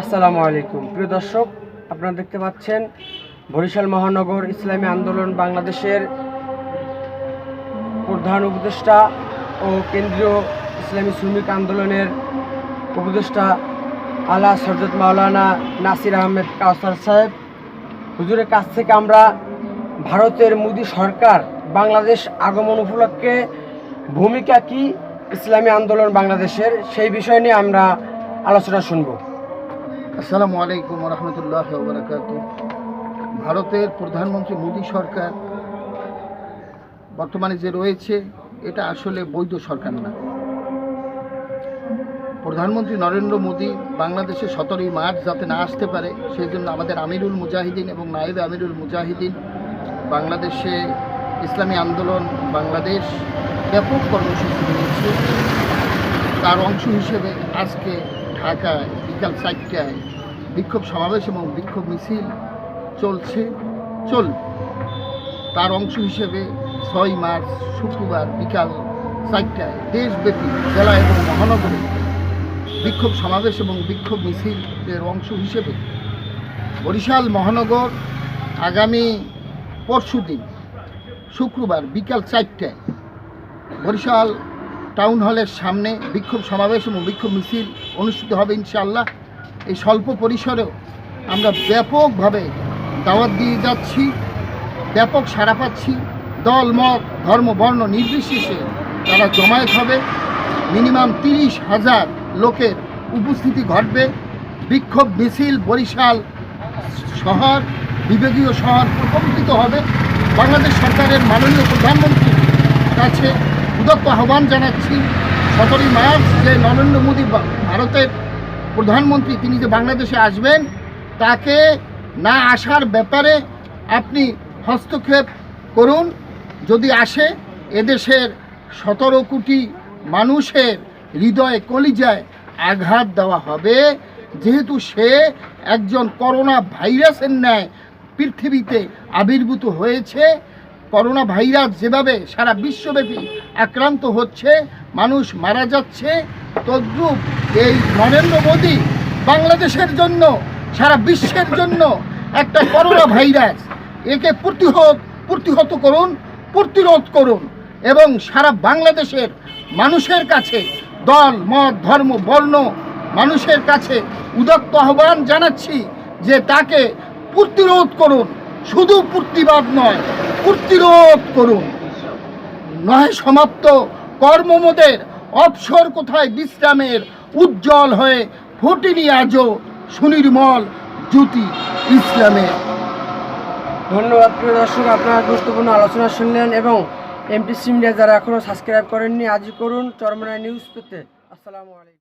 আসসালামু আলাইকুম। প্রিয় দর্শক, আপনারা দেখতে পাচ্ছেন বরিশাল মহানগর ইসলামী আন্দোলন বাংলাদেশের প্রধান উপদেষ্টা ও কেন্দ্রীয় ইসলামী শ্রমিক আন্দোলনের উপদেষ্টা আলা সরজত মাওলানা নাসির আহমেদ কাউসার সাহেব। হুজুরের কাছ থেকে আমরা ভারতের মোদী সরকার বাংলাদেশ আগমন উপলক্ষে ভূমিকা কি ইসলামী আন্দোলন বাংলাদেশের সেই বিষয় নিয়ে আমরা আলোচনা শুনব। আসসালামু আলাইকুম রহমতুল্লাহ বরকাত ভারতের প্রধানমন্ত্রী মোদী সরকার বর্তমানে যে রয়েছে, এটা আসলে বৈধ সরকার না। প্রধানমন্ত্রী নরেন্দ্র মোদী বাংলাদেশে সতেরোই মার্চ যাতে না আসতে পারে, সেই জন্য আমাদের আমিরুল মুজাহিদিন এবং নায়েব আমিরুল মুজাহিদিন বাংলাদেশে ইসলামী আন্দোলন বাংলাদেশ ব্যাপক কর্মসূচি নিয়েছে। তার অংশ হিসেবে আজকে ঢাকায় বিকাল চারটায় বিক্ষোভ সমাবেশ এবং বিক্ষোভ মিছিল চলছে। চল, তার অংশ হিসেবে ছয় মার্চ শুক্রবার বিকাল চারটায় দেশব্যাপী জেলা এবং মহানগরে বিক্ষোভ সমাবেশ এবং বিক্ষোভ মিছিলের অংশ হিসেবে বরিশাল মহানগর আগামী পরশুদিন শুক্রবার বিকাল চারটায় বরিশাল টাউন হলের সামনে বিক্ষোভ সমাবেশ এবং বিক্ষোভ মিছিল অনুষ্ঠিত হবে ইনশাআল্লাহ। এই স্বল্প পরিসরেও আমরা ব্যাপকভাবে দাওয়াত দিয়ে যাচ্ছি, ব্যাপক সাড়া পাচ্ছি। দল, মত, ধর্ম, বর্ণ নির্বিশেষে তারা জমায়েত হবে। মিনিমাম তিরিশ হাজার লোকের উপস্থিতি ঘটবে। বিক্ষোভ মিছিল বরিশাল শহর, বিভাগীয় শহর প্রকম্পিত হবে। বাংলাদেশ সরকারের মাননীয় প্রধানমন্ত্রীর কাছে উদত্ত আহ্বান জানাচ্ছি। সতেরোই মার্চ যে নরেন্দ্র মোদী ভারতের প্রধানমন্ত্রী, তিনি যে বাংলাদেশে আসবেন, তাকে না আসার ব্যাপারে আপনি হস্তক্ষেপ করুন। যদি আসে, এদেশের সতেরো কোটি মানুষের হৃদয়ে কলিজায় আঘাত দেওয়া হবে। যেহেতু সে একজন করোনা ভাইরাসের ন্যায় পৃথিবীতে আবির্ভূত হয়েছে করোনা ভাইরাস যেভাবে সারা বিশ্বব্যাপী আক্রান্ত হচ্ছে, মানুষ মারা যাচ্ছে, তদ্রূপ এই নরেন্দ্র মোদী বাংলাদেশের জন্য, সারা বিশ্বের জন্য একটা করোনা ভাইরাস একে প্রতিহত প্রতিহত করুন, প্রতিরোধ করুন এবং সারা বাংলাদেশের মানুষের কাছে দল, মত, ধর্ম, বর্ণ মানুষের কাছে উদত্ত আহ্বান জানাচ্ছি যে তাকে প্রতিরোধ করুন। শুধু প্রতিবাদ নয়, প্রতিরোধ করুন। নয় সমাপ্ত, কর্মমোদের অবসর কোথায় বিশ্রামের উজ্জ্বল হয়ে ফোটেনি আজও সুনির্মল জ্যোতি ইসলামের ধন্যবাদ প্রিয় দর্শক, আপনারা গুরুত্বপূর্ণ আলোচনা শুনলেন এবং এমপিসি মিডিয়া যারা এখনও সাবস্ক্রাইব করেননি, আজই করুন চরমনায় নিউজ পেতে। আসসালামু আলাইকুম।